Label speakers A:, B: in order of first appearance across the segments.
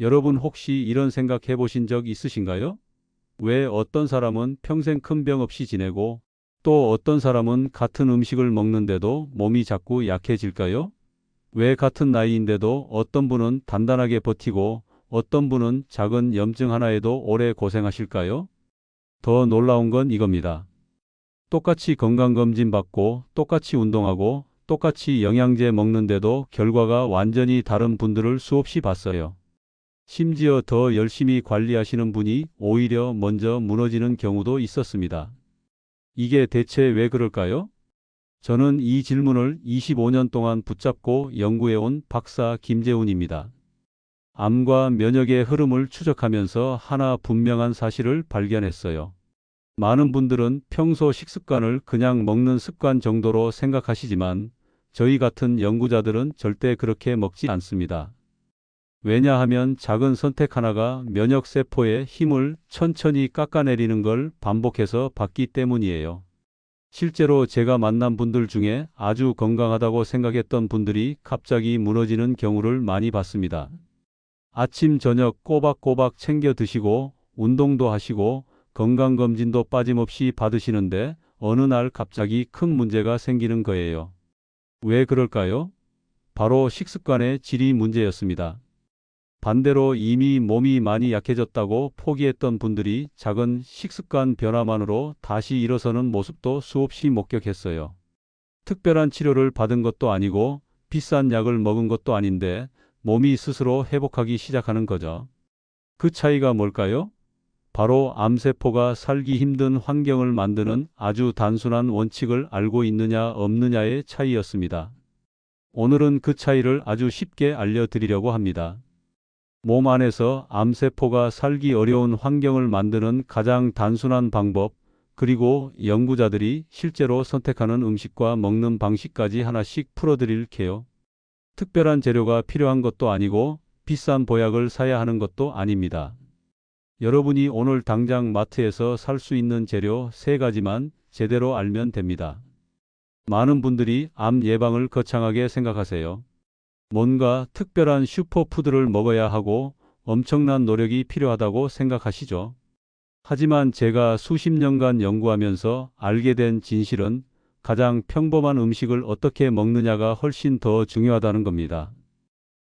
A: 여러분 혹시 이런 생각 해보신 적 있으신가요? 왜 어떤 사람은 평생 큰 병 없이 지내고 또 어떤 사람은 같은 음식을 먹는데도 몸이 자꾸 약해질까요? 왜 같은 나이인데도 어떤 분은 단단하게 버티고 어떤 분은 작은 염증 하나에도 오래 고생하실까요? 더 놀라운 건 이겁니다. 똑같이 건강검진 받고 똑같이 운동하고 똑같이 영양제 먹는데도 결과가 완전히 다른 분들을 수없이 봤어요. 심지어 더 열심히 관리하시는 분이 오히려 먼저 무너지는 경우도 있었습니다. 이게 대체 왜 그럴까요? 저는 이 질문을 25년 동안 붙잡고 연구해온 박사 김재훈입니다. 암과 면역의 흐름을 추적하면서 하나 분명한 사실을 발견했어요. 많은 분들은 평소 식습관을 그냥 먹는 습관 정도로 생각하시지만 저희 같은 연구자들은 절대 그렇게 먹지 않습니다. 왜냐하면 작은 선택 하나가 면역세포의 힘을 천천히 깎아내리는 걸 반복해서 봤기 때문이에요. 실제로 제가 만난 분들 중에 아주 건강하다고 생각했던 분들이 갑자기 무너지는 경우를 많이 봤습니다. 아침, 저녁 꼬박꼬박 챙겨 드시고 운동도 하시고 건강검진도 빠짐없이 받으시는데 어느 날 갑자기 큰 문제가 생기는 거예요. 왜 그럴까요? 바로 식습관의 질이 문제였습니다. 반대로 이미 몸이 많이 약해졌다고 포기했던 분들이 작은 식습관 변화만으로 다시 일어서는 모습도 수없이 목격했어요. 특별한 치료를 받은 것도 아니고 비싼 약을 먹은 것도 아닌데 몸이 스스로 회복하기 시작하는 거죠. 그 차이가 뭘까요? 바로 암세포가 살기 힘든 환경을 만드는 아주 단순한 원칙을 알고 있느냐 없느냐의 차이였습니다. 오늘은 그 차이를 아주 쉽게 알려드리려고 합니다. 몸 안에서 암세포가 살기 어려운 환경을 만드는 가장 단순한 방법, 그리고 연구자들이 실제로 선택하는 음식과 먹는 방식까지 하나씩 풀어드릴게요. 특별한 재료가 필요한 것도 아니고 비싼 보약을 사야 하는 것도 아닙니다. 여러분이 오늘 당장 마트에서 살 수 있는 재료 세 가지만 제대로 알면 됩니다. 많은 분들이 암 예방을 거창하게 생각하세요. 뭔가 특별한 슈퍼푸드를 먹어야 하고 엄청난 노력이 필요하다고 생각하시죠. 하지만 제가 수십 년간 연구하면서 알게 된 진실은 가장 평범한 음식을 어떻게 먹느냐가 훨씬 더 중요하다는 겁니다.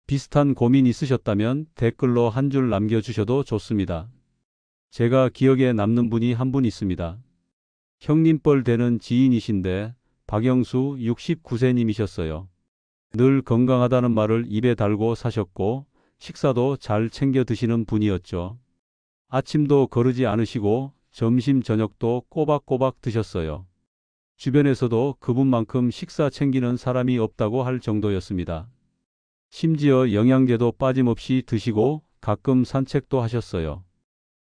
A: 비슷한 고민 있으셨다면 댓글로 한 줄 남겨주셔도 좋습니다. 제가 기억에 남는 분이 한 분 있습니다. 형님뻘 되는 지인이신데 박영수 69세님이셨어요. 늘 건강하다는 말을 입에 달고 사셨고 식사도 잘 챙겨 드시는 분이었죠. 아침도 거르지 않으시고 점심 저녁도 꼬박꼬박 드셨어요. 주변에서도 그분만큼 식사 챙기는 사람이 없다고 할 정도였습니다. 심지어 영양제도 빠짐없이 드시고 가끔 산책도 하셨어요.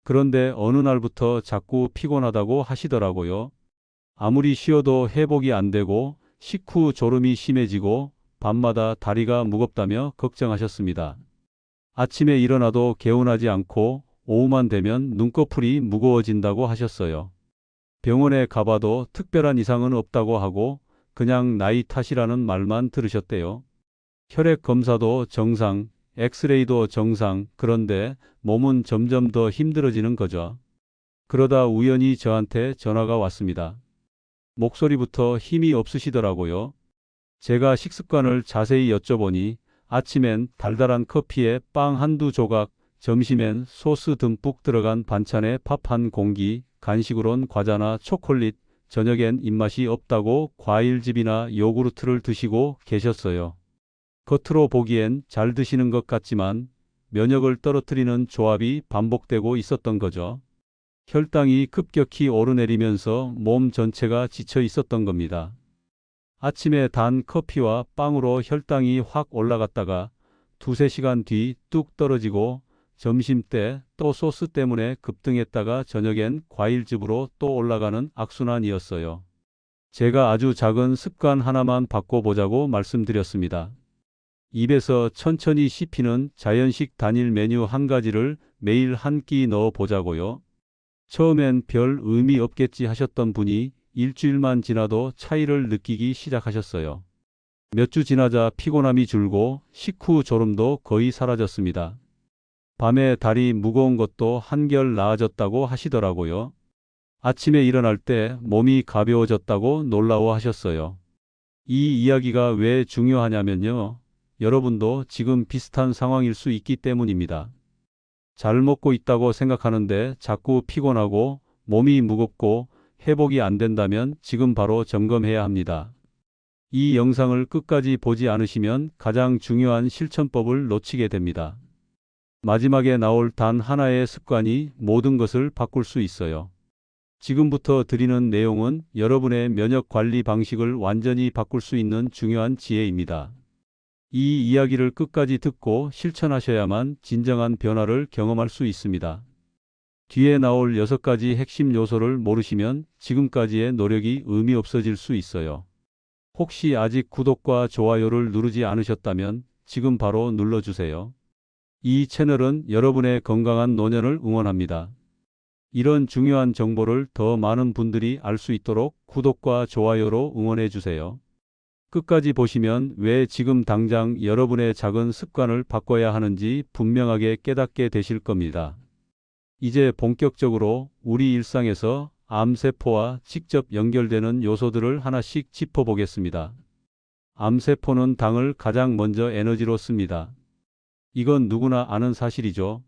A: 그런데 어느 날부터 자꾸 피곤하다고 하시더라고요. 아무리 쉬어도 회복이 안 되고 식후 졸음이 심해지고 밤마다 다리가 무겁다며 걱정하셨습니다. 아침에 일어나도 개운하지 않고 오후만 되면 눈꺼풀이 무거워진다고 하셨어요. 병원에 가봐도 특별한 이상은 없다고 하고 그냥 나이 탓이라는 말만 들으셨대요. 혈액 검사도 정상, 엑스레이도 정상, 그런데 몸은 점점 더 힘들어지는 거죠. 그러다 우연히 저한테 전화가 왔습니다. 목소리부터 힘이 없으시더라고요. 제가 식습관을 자세히 여쭤보니 아침엔 달달한 커피에 빵 한두 조각, 점심엔 소스 듬뿍 들어간 반찬에 밥 한 공기, 간식으론 과자나 초콜릿, 저녁엔 입맛이 없다고 과일즙이나 요구르트를 드시고 계셨어요. 겉으로 보기엔 잘 드시는 것 같지만 면역을 떨어뜨리는 조합이 반복되고 있었던 거죠. 혈당이 급격히 오르내리면서 몸 전체가 지쳐 있었던 겁니다. 아침에 단 커피와 빵으로 혈당이 확 올라갔다가 두세 시간 뒤 뚝 떨어지고 점심 때 또 소스 때문에 급등했다가 저녁엔 과일즙으로 또 올라가는 악순환이었어요. 제가 아주 작은 습관 하나만 바꿔보자고 말씀드렸습니다. 입에서 천천히 씹히는 자연식 단일 메뉴 한 가지를 매일 한 끼 넣어 보자고요. 처음엔 별 의미 없겠지 하셨던 분이 일주일만 지나도 차이를 느끼기 시작하셨어요. 몇 주 지나자 피곤함이 줄고 식후 졸음도 거의 사라졌습니다. 밤에 다리 무거운 것도 한결 나아졌다고 하시더라고요. 아침에 일어날 때 몸이 가벼워졌다고 놀라워 하셨어요. 이 이야기가 왜 중요하냐면요. 여러분도 지금 비슷한 상황일 수 있기 때문입니다. 잘 먹고 있다고 생각하는데 자꾸 피곤하고 몸이 무겁고 회복이 안 된다면 지금 바로 점검해야 합니다. 이 영상을 끝까지 보지 않으시면 가장 중요한 실천법을 놓치게 됩니다. 마지막에 나올 단 하나의 습관이 모든 것을 바꿀 수 있어요. 지금부터 드리는 내용은 여러분의 면역 관리 방식을 완전히 바꿀 수 있는 중요한 지혜입니다. 이 이야기를 끝까지 듣고 실천하셔야만 진정한 변화를 경험할 수 있습니다. 뒤에 나올 여섯 가지 핵심 요소를 모르시면 지금까지의 노력이 의미 없어질 수 있어요. 혹시 아직 구독과 좋아요를 누르지 않으셨다면 지금 바로 눌러주세요. 이 채널은 여러분의 건강한 노년을 응원합니다. 이런 중요한 정보를 더 많은 분들이 알 수 있도록 구독과 좋아요로 응원해 주세요. 끝까지 보시면 왜 지금 당장 여러분의 작은 습관을 바꿔야 하는지 분명하게 깨닫게 되실 겁니다. 이제 본격적으로 우리 일상에서 암세포와 직접 연결되는 요소들을 하나씩 짚어보겠습니다. 암세포는 당을 가장 먼저 에너지로 씁니다. 이건 누구나 아는 사실이죠.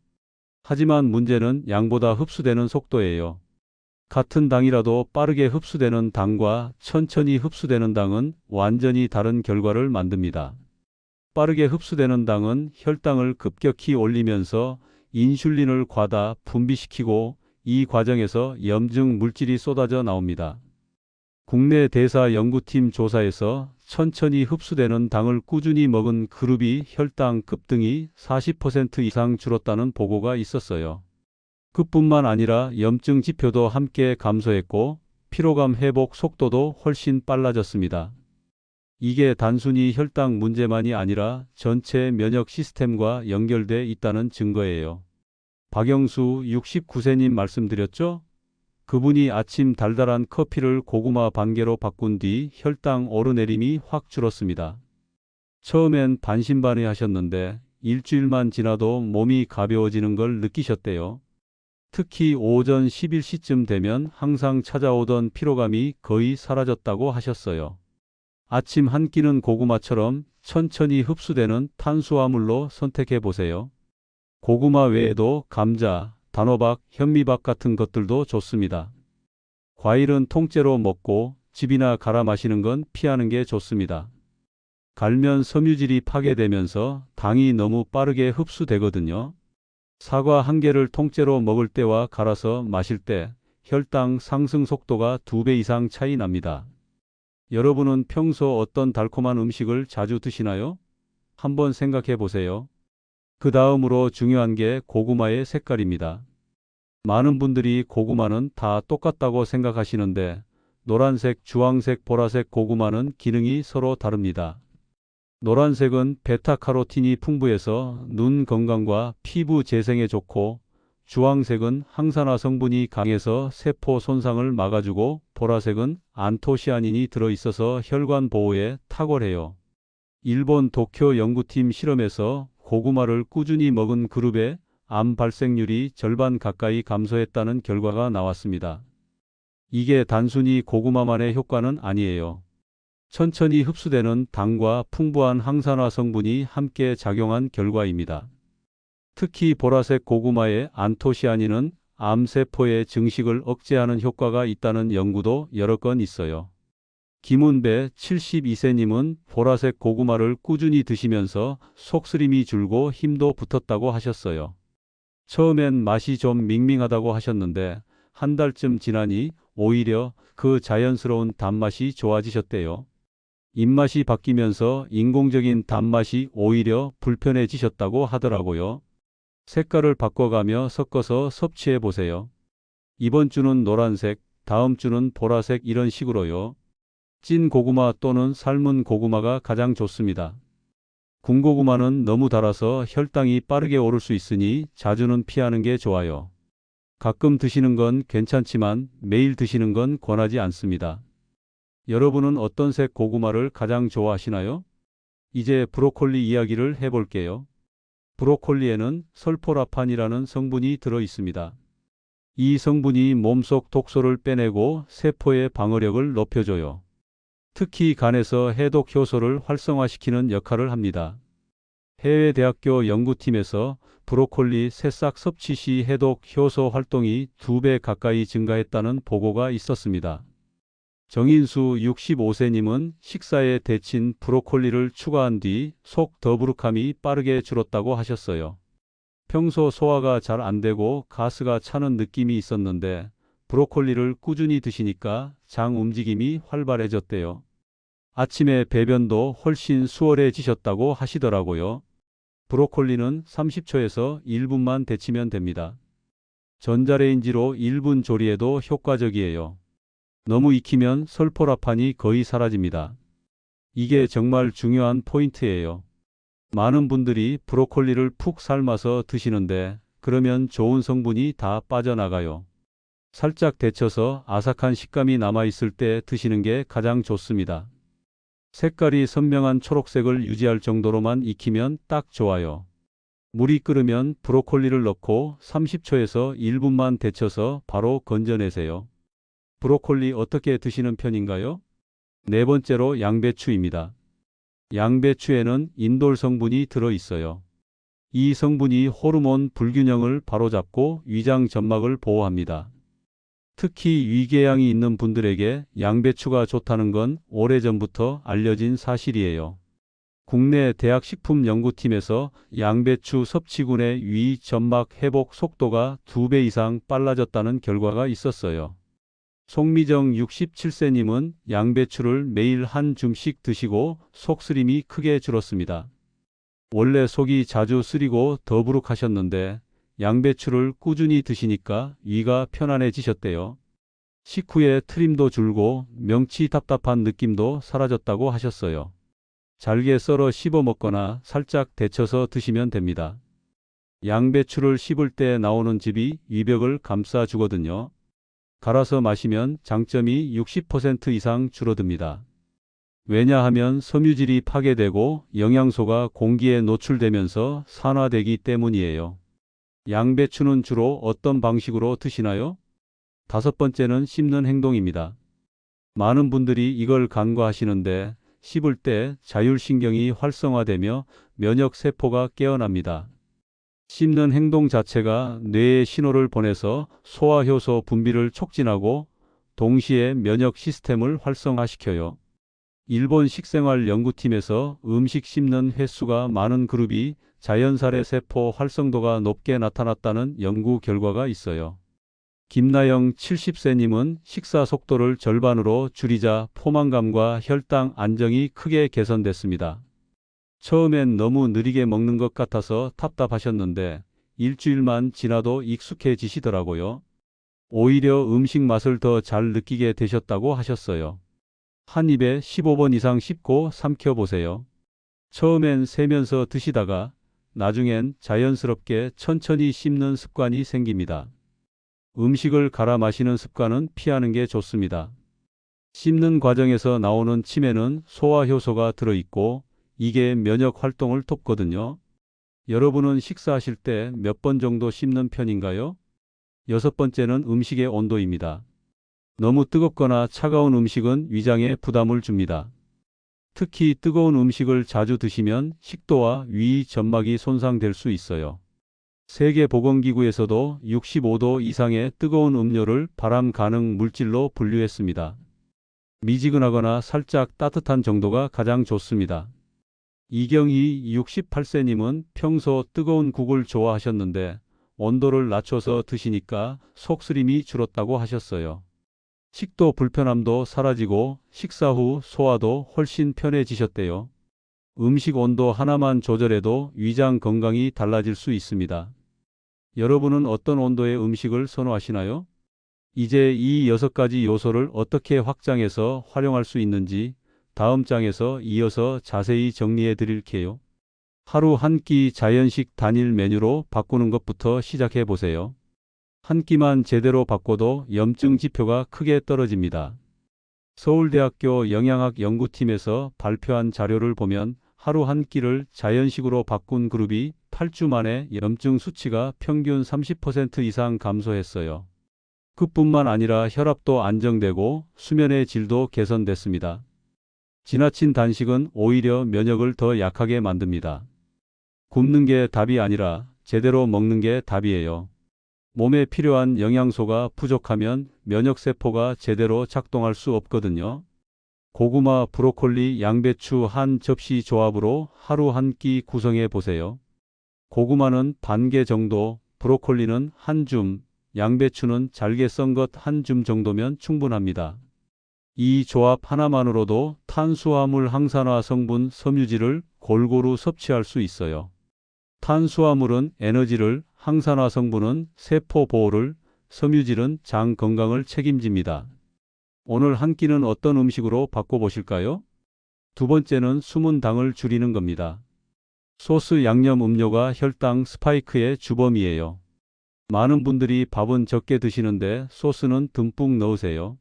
A: 하지만 문제는 양보다 흡수되는 속도예요. 같은 당이라도 빠르게 흡수되는 당과 천천히 흡수되는 당은 완전히 다른 결과를 만듭니다. 빠르게 흡수되는 당은 혈당을 급격히 올리면서 인슐린을 과다 분비시키고 이 과정에서 염증 물질이 쏟아져 나옵니다. 국내 대사 연구팀 조사에서 천천히 흡수되는 당을 꾸준히 먹은 그룹이 혈당 급등이 40% 이상 줄었다는 보고가 있었어요. 그뿐만 아니라 염증 지표도 함께 감소했고 피로감 회복 속도도 훨씬 빨라졌습니다. 이게 단순히 혈당 문제만이 아니라 전체 면역 시스템과 연결돼 있다는 증거예요. 박영수 69세님 말씀드렸죠? 그분이 아침 달달한 커피를 고구마 반 개로 바꾼 뒤 혈당 오르내림이 확 줄었습니다. 처음엔 반신반의 하셨는데 일주일만 지나도 몸이 가벼워지는 걸 느끼셨대요. 특히 오전 11시쯤 되면 항상 찾아오던 피로감이 거의 사라졌다고 하셨어요. 아침 한 끼는 고구마처럼 천천히 흡수되는 탄수화물로 선택해 보세요. 고구마 외에도 감자, 단호박, 현미밥 같은 것들도 좋습니다. 과일은 통째로 먹고 즙이나 갈아 마시는 건 피하는 게 좋습니다. 갈면 섬유질이 파괴되면서 당이 너무 빠르게 흡수되거든요. 사과 한 개를 통째로 먹을 때와 갈아서 마실 때 혈당 상승 속도가 두 배 이상 차이 납니다. 여러분은 평소 어떤 달콤한 음식을 자주 드시나요? 한번 생각해 보세요. 그 다음으로 중요한 게 고구마의 색깔입니다. 많은 분들이 고구마는 다 똑같다고 생각하시는데 노란색, 주황색, 보라색 고구마는 기능이 서로 다릅니다. 노란색은 베타카로틴이 풍부해서 눈 건강과 피부 재생에 좋고 주황색은 항산화 성분이 강해서 세포 손상을 막아주고 보라색은 안토시아닌이 들어있어서 혈관 보호에 탁월해요. 일본 도쿄 연구팀 실험에서 고구마를 꾸준히 먹은 그룹의 암 발생률이 절반 가까이 감소했다는 결과가 나왔습니다. 이게 단순히 고구마만의 효과는 아니에요. 천천히 흡수되는 당과 풍부한 항산화 성분이 함께 작용한 결과입니다. 특히 보라색 고구마의 안토시아닌은 암세포의 증식을 억제하는 효과가 있다는 연구도 여러 건 있어요. 김은배 72세님은 보라색 고구마를 꾸준히 드시면서 속쓰림이 줄고 힘도 붙었다고 하셨어요. 처음엔 맛이 좀 밍밍하다고 하셨는데 한 달쯤 지나니 오히려 그 자연스러운 단맛이 좋아지셨대요. 입맛이 바뀌면서 인공적인 단맛이 오히려 불편해지셨다고 하더라고요. 색깔을 바꿔가며 섞어서 섭취해 보세요. 이번 주는 노란색, 다음 주는 보라색 이런 식으로요. 찐 고구마 또는 삶은 고구마가 가장 좋습니다. 군고구마는 너무 달아서 혈당이 빠르게 오를 수 있으니 자주는 피하는 게 좋아요. 가끔 드시는 건 괜찮지만 매일 드시는 건 권하지 않습니다. 여러분은 어떤 색 고구마를 가장 좋아하시나요? 이제 브로콜리 이야기를 해볼게요. 브로콜리에는 설포라판이라는 성분이 들어 있습니다. 이 성분이 몸속 독소를 빼내고 세포의 방어력을 높여줘요. 특히 간에서 해독 효소를 활성화시키는 역할을 합니다. 해외 대학교 연구팀에서 브로콜리 새싹 섭취 시 해독 효소 활동이 두배 가까이 증가했다는 보고가 있었습니다. 정인수 65세님은 식사에 데친 브로콜리를 추가한 뒤 속 더부룩함이 빠르게 줄었다고 하셨어요. 평소 소화가 잘 안 되고 가스가 차는 느낌이 있었는데 브로콜리를 꾸준히 드시니까 장 움직임이 활발해졌대요. 아침에 배변도 훨씬 수월해지셨다고 하시더라고요. 브로콜리는 30초에서 1분만 데치면 됩니다. 전자레인지로 1분 조리해도 효과적이에요. 너무 익히면 설포라판이 거의 사라집니다. 이게 정말 중요한 포인트예요. 많은 분들이 브로콜리를 푹 삶아서 드시는데 그러면 좋은 성분이 다 빠져나가요. 살짝 데쳐서 아삭한 식감이 남아있을 때 드시는 게 가장 좋습니다. 색깔이 선명한 초록색을 유지할 정도로만 익히면 딱 좋아요. 물이 끓으면 브로콜리를 넣고 30초에서 1분만 데쳐서 바로 건져내세요. 브로콜리 어떻게 드시는 편인가요? 네 번째로 양배추입니다. 양배추에는 인돌 성분이 들어 있어요. 이 성분이 호르몬 불균형을 바로잡고 위장 점막을 보호합니다. 특히 위궤양이 있는 분들에게 양배추가 좋다는 건 오래전부터 알려진 사실이에요. 국내 대학 식품연구팀에서 양배추 섭취군의 위 점막 회복 속도가 2배 이상 빨라졌다는 결과가 있었어요. 송미정 67세님은 양배추를 매일 한 줌씩 드시고 속쓰림이 크게 줄었습니다. 원래 속이 자주 쓰리고 더부룩하셨는데 양배추를 꾸준히 드시니까 위가 편안해지셨대요. 식후에 트림도 줄고 명치 답답한 느낌도 사라졌다고 하셨어요. 잘게 썰어 씹어 먹거나 살짝 데쳐서 드시면 됩니다. 양배추를 씹을 때 나오는 즙이 위벽을 감싸 주거든요. 갈아서 마시면 장점이 60% 이상 줄어듭니다. 왜냐하면 섬유질이 파괴되고 영양소가 공기에 노출되면서 산화되기 때문이에요. 양배추는 주로 어떤 방식으로 드시나요? 다섯 번째는 씹는 행동입니다. 많은 분들이 이걸 간과하시는데 씹을 때 자율신경이 활성화되며 면역 세포가 깨어납니다. 씹는 행동 자체가 뇌에 신호를 보내서 소화효소 분비를 촉진하고 동시에 면역 시스템을 활성화시켜요. 일본 식생활 연구팀에서 음식 씹는 횟수가 많은 그룹이 자연살의 세포 활성도가 높게 나타났다는 연구 결과가 있어요. 김나영 70세님은 식사 속도를 절반으로 줄이자 포만감과 혈당 안정이 크게 개선됐습니다. 처음엔 너무 느리게 먹는 것 같아서 답답하셨는데 일주일만 지나도 익숙해지시더라고요. 오히려 음식 맛을 더 잘 느끼게 되셨다고 하셨어요. 한 입에 15번 이상 씹고 삼켜보세요. 처음엔 세면서 드시다가 나중엔 자연스럽게 천천히 씹는 습관이 생깁니다. 음식을 갈아 마시는 습관은 피하는 게 좋습니다. 씹는 과정에서 나오는 침에는 소화효소가 들어있고 이게 면역 활동을 돕거든요. 여러분은 식사하실 때 몇 번 정도 씹는 편인가요? 여섯 번째는 음식의 온도입니다. 너무 뜨겁거나 차가운 음식은 위장에 부담을 줍니다. 특히 뜨거운 음식을 자주 드시면 식도와 위 점막이 손상될 수 있어요. 세계보건기구에서도 65도 이상의 뜨거운 음료를 발암 가능 물질로 분류했습니다. 미지근하거나 살짝 따뜻한 정도가 가장 좋습니다. 이경희 68세님은 평소 뜨거운 국을 좋아하셨는데 온도를 낮춰서 드시니까 속쓰림이 줄었다고 하셨어요. 식도 불편함도 사라지고 식사 후 소화도 훨씬 편해지셨대요. 음식 온도 하나만 조절해도 위장 건강이 달라질 수 있습니다. 여러분은 어떤 온도의 음식을 선호하시나요? 이제 이 여섯 가지 요소를 어떻게 확장해서 활용할 수 있는지 다음 장에서 이어서 자세히 정리해 드릴게요. 하루 한 끼 자연식 단일 메뉴로 바꾸는 것부터 시작해 보세요. 한 끼만 제대로 바꿔도 염증 지표가 크게 떨어집니다. 서울대학교 영양학 연구팀에서 발표한 자료를 보면 하루 한 끼를 자연식으로 바꾼 그룹이 8주 만에 염증 수치가 평균 30% 이상 감소했어요. 그뿐만 아니라 혈압도 안정되고 수면의 질도 개선됐습니다. 지나친 단식은 오히려 면역을 더 약하게 만듭니다. 굶는 게 답이 아니라 제대로 먹는 게 답이에요. 몸에 필요한 영양소가 부족하면 면역세포가 제대로 작동할 수 없거든요. 고구마, 브로콜리, 양배추 한 접시 조합으로 하루 한 끼 구성해 보세요. 고구마는 반 개 정도, 브로콜리는 한 줌, 양배추는 잘게 썬 것 한 줌 정도면 충분합니다. 이 조합 하나만으로도 탄수화물 항산화 성분 섬유질을 골고루 섭취할 수 있어요. 탄수화물은 에너지를, 항산화 성분은 세포 보호를, 섬유질은 장 건강을 책임집니다. 오늘 한 끼는 어떤 음식으로 바꿔보실까요? 두 번째는 숨은 당을 줄이는 겁니다. 소스 양념 음료가 혈당 스파이크의 주범이에요. 많은 분들이 밥은 적게 드시는데 소스는 듬뿍 넣으세요.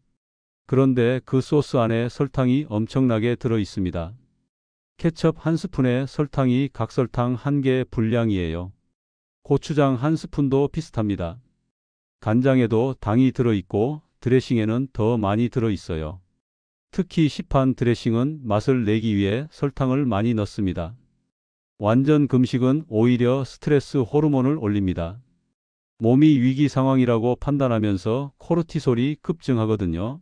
A: 그런데 그 소스 안에 설탕이 엄청나게 들어 있습니다. 케첩 한 스푼에 설탕이 각설탕 한 개의 분량이에요. 고추장 한 스푼도 비슷합니다. 간장에도 당이 들어 있고 드레싱에는 더 많이 들어 있어요. 특히 시판 드레싱은 맛을 내기 위해 설탕을 많이 넣습니다. 완전 금식은 오히려 스트레스 호르몬을 올립니다. 몸이 위기 상황이라고 판단하면서 코르티솔이 급증하거든요.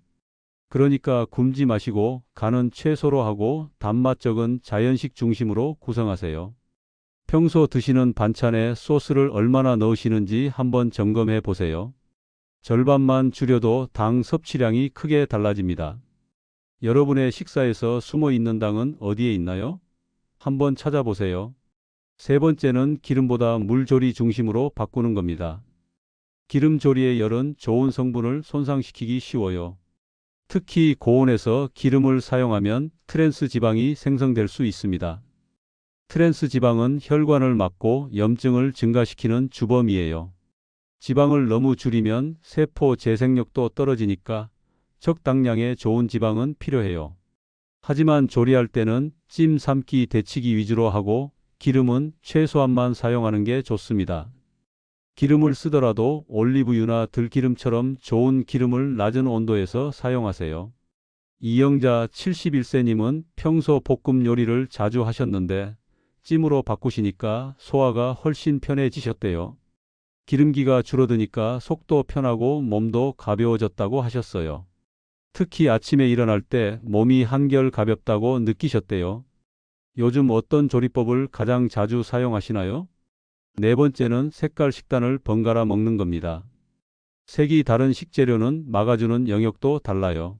A: 그러니까 굶지 마시고 간은 채소로 하고 단맛 적은 자연식 중심으로 구성하세요. 평소 드시는 반찬에 소스를 얼마나 넣으시는지 한번 점검해 보세요. 절반만 줄여도 당 섭취량이 크게 달라집니다. 여러분의 식사에서 숨어 있는 당은 어디에 있나요? 한번 찾아보세요. 세 번째는 기름보다 물조리 중심으로 바꾸는 겁니다. 기름 조리의 열은 좋은 성분을 손상시키기 쉬워요. 특히 고온에서 기름을 사용하면 트랜스 지방이 생성될 수 있습니다. 트랜스 지방은 혈관을 막고 염증을 증가시키는 주범이에요. 지방을 너무 줄이면 세포 재생력도 떨어지니까 적당량의 좋은 지방은 필요해요. 하지만 조리할 때는 찜, 삶기, 데치기 위주로 하고 기름은 최소한만 사용하는 게 좋습니다. 기름을 쓰더라도 올리브유나 들기름처럼 좋은 기름을 낮은 온도에서 사용하세요. 이영자 71세님은 평소 볶음 요리를 자주 하셨는데 찜으로 바꾸시니까 소화가 훨씬 편해지셨대요. 기름기가 줄어드니까 속도 편하고 몸도 가벼워졌다고 하셨어요. 특히 아침에 일어날 때 몸이 한결 가볍다고 느끼셨대요. 요즘 어떤 조리법을 가장 자주 사용하시나요? 네 번째는 색깔 식단을 번갈아 먹는 겁니다. 색이 다른 식재료는 막아주는 영역도 달라요.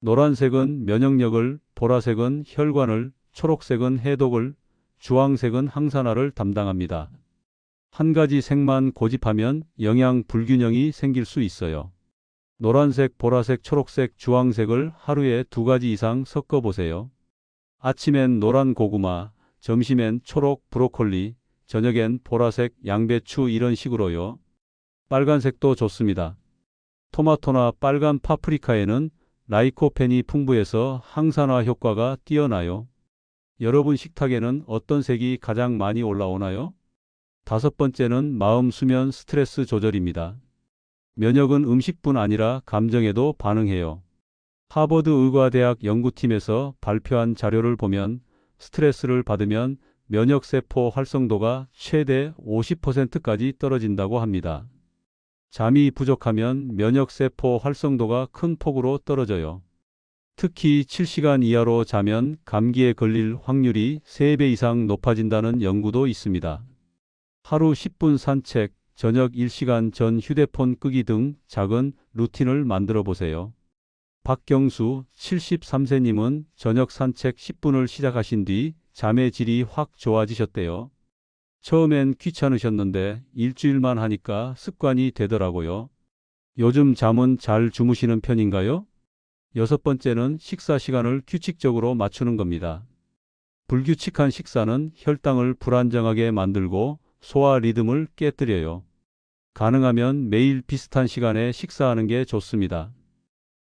A: 노란색은 면역력을, 보라색은 혈관을, 초록색은 해독을, 주황색은 항산화를 담당합니다. 한 가지 색만 고집하면 영양 불균형이 생길 수 있어요. 노란색, 보라색, 초록색, 주황색을 하루에 두 가지 이상 섞어 보세요. 아침엔 노란 고구마, 점심엔 초록 브로콜리, 저녁엔 보라색 양배추 이런 식으로요. 빨간색도 좋습니다. 토마토나 빨간 파프리카에는 라이코펜이 풍부해서 항산화 효과가 뛰어나요. 여러분 식탁에는 어떤 색이 가장 많이 올라오나요? 다섯 번째는 마음 수면 스트레스 조절입니다. 면역은 음식뿐 아니라 감정에도 반응해요. 하버드 의과대학 연구팀에서 발표한 자료를 보면 스트레스를 받으면 면역세포 활성도가 최대 50%까지 떨어진다고 합니다. 잠이 부족하면 면역세포 활성도가 큰 폭으로 떨어져요. 특히 7시간 이하로 자면 감기에 걸릴 확률이 3배 이상 높아진다는 연구도 있습니다. 하루 10분 산책, 저녁 1시간 전 휴대폰 끄기 등 작은 루틴을 만들어 보세요. 박경수 73세님은 저녁 산책 10분을 시작하신 뒤 잠의 질이 확 좋아지셨대요. 처음엔 귀찮으셨는데 일주일만 하니까 습관이 되더라고요. 요즘 잠은 잘 주무시는 편인가요? 여섯 번째는 식사 시간을 규칙적으로 맞추는 겁니다. 불규칙한 식사는 혈당을 불안정하게 만들고 소화 리듬을 깨뜨려요. 가능하면 매일 비슷한 시간에 식사하는 게 좋습니다.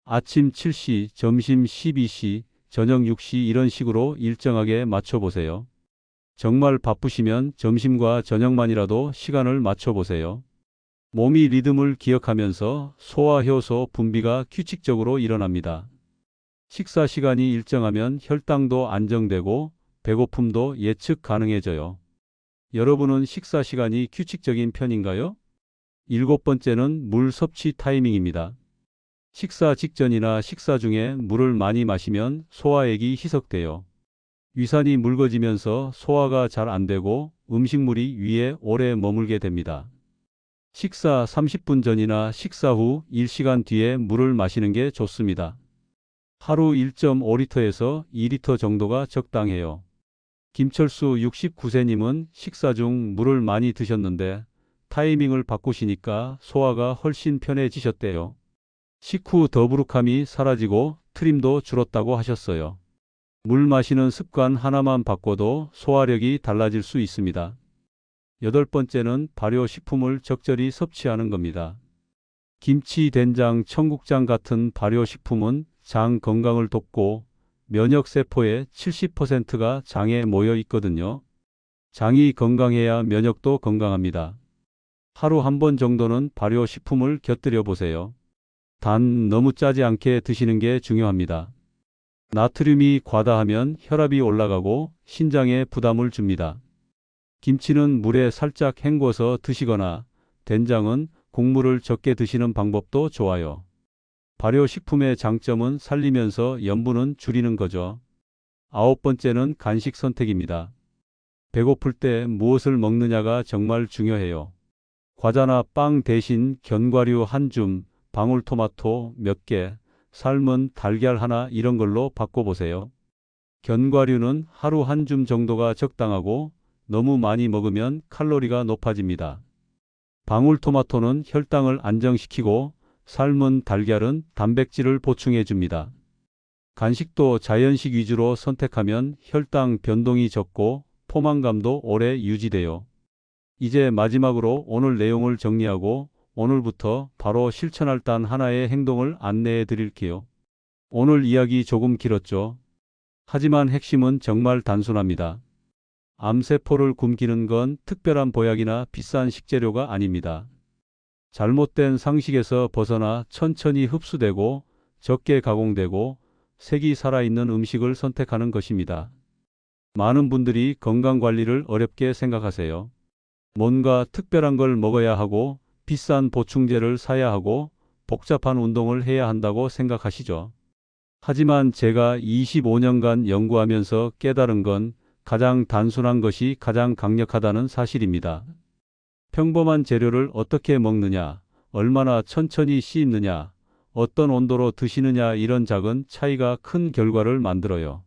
A: 아침 7시, 점심 12시, 저녁 6시 이런 식으로 일정하게 맞춰보세요. 정말 바쁘시면 점심과 저녁만이라도 시간을 맞춰보세요. 몸이 리듬을 기억하면서 소화 효소 분비가 규칙적으로 일어납니다. 식사 시간이 일정하면 혈당도 안정되고 배고픔도 예측 가능해져요. 여러분은 식사 시간이 규칙적인 편인가요? 일곱 번째는 물 섭취 타이밍입니다. 식사 직전이나 식사 중에 물을 많이 마시면 소화액이 희석돼요. 위산이 묽어지면서 소화가 잘 안 되고 음식물이 위에 오래 머물게 됩니다. 식사 30분 전이나 식사 후 1시간 뒤에 물을 마시는 게 좋습니다. 하루 1.5리터에서 2리터 정도가 적당해요. 김철수 69세님은 식사 중 물을 많이 드셨는데 타이밍을 바꾸시니까 소화가 훨씬 편해지셨대요. 식후 더부룩함이 사라지고 트림도 줄었다고 하셨어요. 물 마시는 습관 하나만 바꿔도 소화력이 달라질 수 있습니다. 여덟 번째는 발효식품을 적절히 섭취하는 겁니다. 김치, 된장, 청국장 같은 발효식품은 장 건강을 돕고 면역세포의 70%가 장에 모여 있거든요. 장이 건강해야 면역도 건강합니다. 하루 한 번 정도는 발효식품을 곁들여 보세요. 단 너무 짜지 않게 드시는 게 중요합니다. 나트륨이 과다하면 혈압이 올라가고 신장에 부담을 줍니다. 김치는 물에 살짝 헹궈서 드시거나 된장은 국물을 적게 드시는 방법도 좋아요. 발효식품의 장점은 살리면서 염분은 줄이는 거죠. 아홉 번째는 간식 선택입니다. 배고플 때 무엇을 먹느냐가 정말 중요해요. 과자나 빵 대신 견과류 한 줌, 방울토마토 몇 개, 삶은 달걀 하나 이런 걸로 바꿔보세요. 견과류는 하루 한 줌 정도가 적당하고 너무 많이 먹으면 칼로리가 높아집니다. 방울토마토는 혈당을 안정시키고 삶은 달걀은 단백질을 보충해 줍니다. 간식도 자연식 위주로 선택하면 혈당 변동이 적고 포만감도 오래 유지돼요. 이제 마지막으로 오늘 내용을 정리하고 오늘부터 바로 실천할 단 하나의 행동을 안내해 드릴게요. 오늘 이야기 조금 길었죠. 하지만 핵심은 정말 단순합니다. 암세포를 굶기는 건 특별한 보약이나 비싼 식재료가 아닙니다. 잘못된 상식에서 벗어나 천천히 흡수되고 적게 가공되고 색이 살아있는 음식을 선택하는 것입니다. 많은 분들이 건강 관리를 어렵게 생각하세요. 뭔가 특별한 걸 먹어야 하고 비싼 보충제를 사야 하고 복잡한 운동을 해야 한다고 생각하시죠. 하지만 제가 25년간 연구하면서 깨달은 건 가장 단순한 것이 가장 강력하다는 사실입니다. 평범한 재료를 어떻게 먹느냐, 얼마나 천천히 씻느냐, 어떤 온도로 드시느냐 이런 작은 차이가 큰 결과를 만들어요.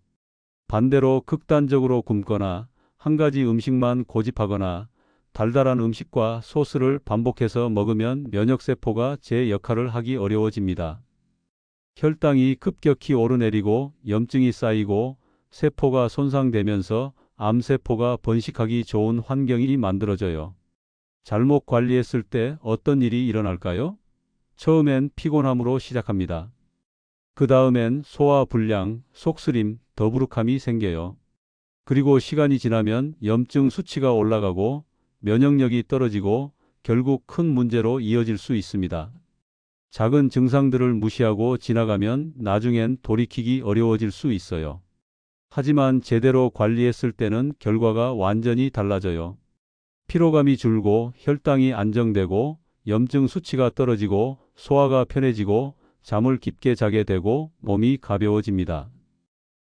A: 반대로 극단적으로 굶거나 한 가지 음식만 고집하거나 달달한 음식과 소스를 반복해서 먹으면 면역세포가 제 역할을 하기 어려워집니다. 혈당이 급격히 오르내리고 염증이 쌓이고 세포가 손상되면서 암세포가 번식하기 좋은 환경이 만들어져요. 잘못 관리했을 때 어떤 일이 일어날까요? 처음엔 피곤함으로 시작합니다. 그 다음엔 소화 불량, 속쓰림, 더부룩함이 생겨요. 그리고 시간이 지나면 염증 수치가 올라가고 면역력이 떨어지고 결국 큰 문제로 이어질 수 있습니다. 작은 증상들을 무시하고 지나가면 나중엔 돌이키기 어려워질 수 있어요. 하지만 제대로 관리했을 때는 결과가 완전히 달라져요. 피로감이 줄고 혈당이 안정되고 염증 수치가 떨어지고 소화가 편해지고 잠을 깊게 자게 되고 몸이 가벼워집니다.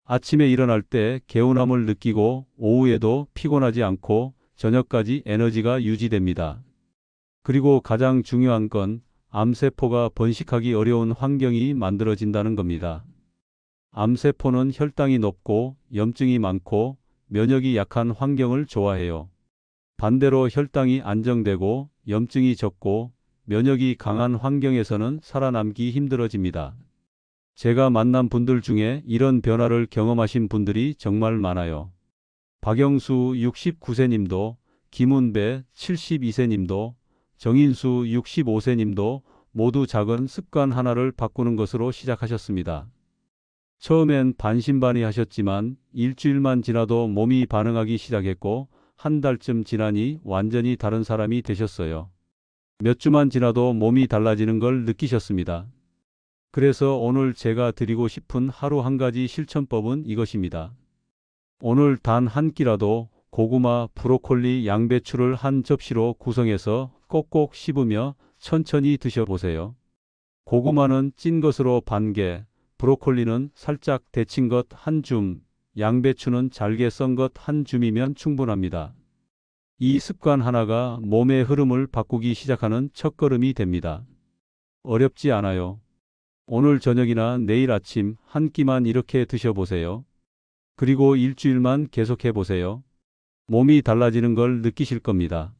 A: 아침에 일어날 때 개운함을 느끼고 오후에도 피곤하지 않고 저녁까지 에너지가 유지됩니다. 그리고 가장 중요한 건 암세포가 번식하기 어려운 환경이 만들어진다는 겁니다. 암세포는 혈당이 높고 염증이 많고 면역이 약한 환경을 좋아해요. 반대로 혈당이 안정되고 염증이 적고 면역이 강한 환경에서는 살아남기 힘들어집니다. 제가 만난 분들 중에 이런 변화를 경험하신 분들이 정말 많아요. 박영수 69세님도, 김은배 72세님도, 정인수 65세님도 모두 작은 습관 하나를 바꾸는 것으로 시작하셨습니다. 처음엔 반신반의 하셨지만 일주일만 지나도 몸이 반응하기 시작했고 한 달쯤 지나니 완전히 다른 사람이 되셨어요. 몇 주만 지나도 몸이 달라지는 걸 느끼셨습니다. 그래서 오늘 제가 드리고 싶은 하루 한 가지 실천법은 이것입니다. 오늘 단 한 끼라도 고구마, 브로콜리, 양배추를 한 접시로 구성해서 꼭꼭 씹으며 천천히 드셔보세요. 고구마는 찐 것으로 반 개, 브로콜리는 살짝 데친 것 한 줌, 양배추는 잘게 썬 것 한 줌이면 충분합니다. 이 습관 하나가 몸의 흐름을 바꾸기 시작하는 첫걸음이 됩니다. 어렵지 않아요. 오늘 저녁이나 내일 아침 한 끼만 이렇게 드셔보세요. 그리고 일주일만 계속해 보세요. 몸이 달라지는 걸 느끼실 겁니다.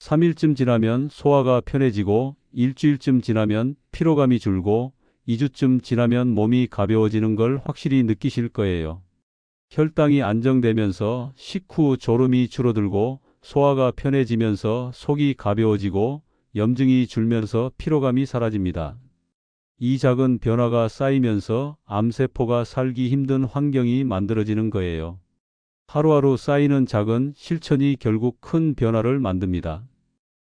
A: 3일쯤 지나면 소화가 편해지고 일주일쯤 지나면 피로감이 줄고 2주쯤 지나면 몸이 가벼워지는 걸 확실히 느끼실 거예요. 혈당이 안정되면서 식후 졸음이 줄어들고 소화가 편해지면서 속이 가벼워지고 염증이 줄면서 피로감이 사라집니다. 이 작은 변화가 쌓이면서 암세포가 살기 힘든 환경이 만들어지는 거예요. 하루하루 쌓이는 작은 실천이 결국 큰 변화를 만듭니다.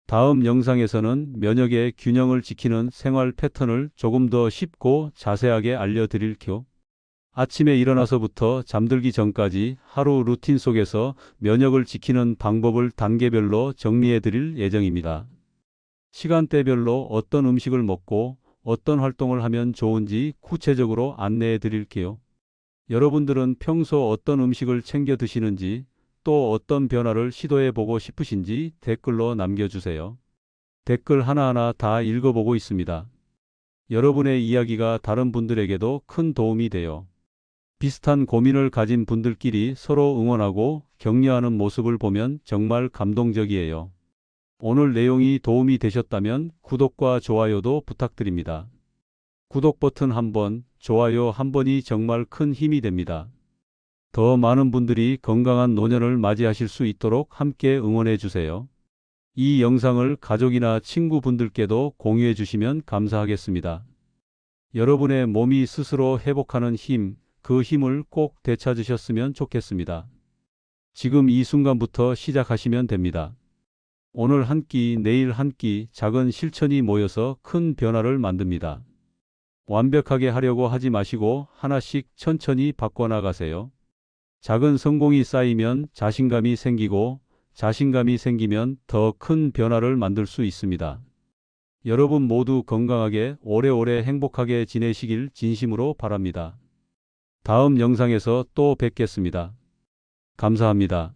A: 다음 영상에서는 면역의 균형을 지키는 생활 패턴을 조금 더 쉽고 자세하게 알려드릴게요. 아침에 일어나서부터 잠들기 전까지 하루 루틴 속에서 면역을 지키는 방법을 단계별로 정리해 드릴 예정입니다. 시간대별로 어떤 음식을 먹고 어떤 활동을 하면 좋은지 구체적으로 안내해 드릴게요. 여러분들은 평소 어떤 음식을 챙겨 드시는지 또 어떤 변화를 시도해 보고 싶으신지 댓글로 남겨주세요. 댓글 하나하나 다 읽어보고 있습니다. 여러분의 이야기가 다른 분들에게도 큰 도움이 돼요. 비슷한 고민을 가진 분들끼리 서로 응원하고 격려하는 모습을 보면 정말 감동적이에요. 오늘 내용이 도움이 되셨다면 구독과 좋아요도 부탁드립니다. 구독 버튼 한 번, 좋아요 한 번이 정말 큰 힘이 됩니다. 더 많은 분들이 건강한 노년을 맞이하실 수 있도록 함께 응원해 주세요. 이 영상을 가족이나 친구분들께도 공유해 주시면 감사하겠습니다. 여러분의 몸이 스스로 회복하는 힘, 그 힘을 꼭 되찾으셨으면 좋겠습니다. 지금 이 순간부터 시작하시면 됩니다. 오늘 한 끼, 내일 한 끼 작은 실천이 모여서 큰 변화를 만듭니다. 완벽하게 하려고 하지 마시고 하나씩 천천히 바꿔나가세요. 작은 성공이 쌓이면 자신감이 생기고 자신감이 생기면 더 큰 변화를 만들 수 있습니다. 여러분 모두 건강하게 오래오래 행복하게 지내시길 진심으로 바랍니다. 다음 영상에서 또 뵙겠습니다. 감사합니다.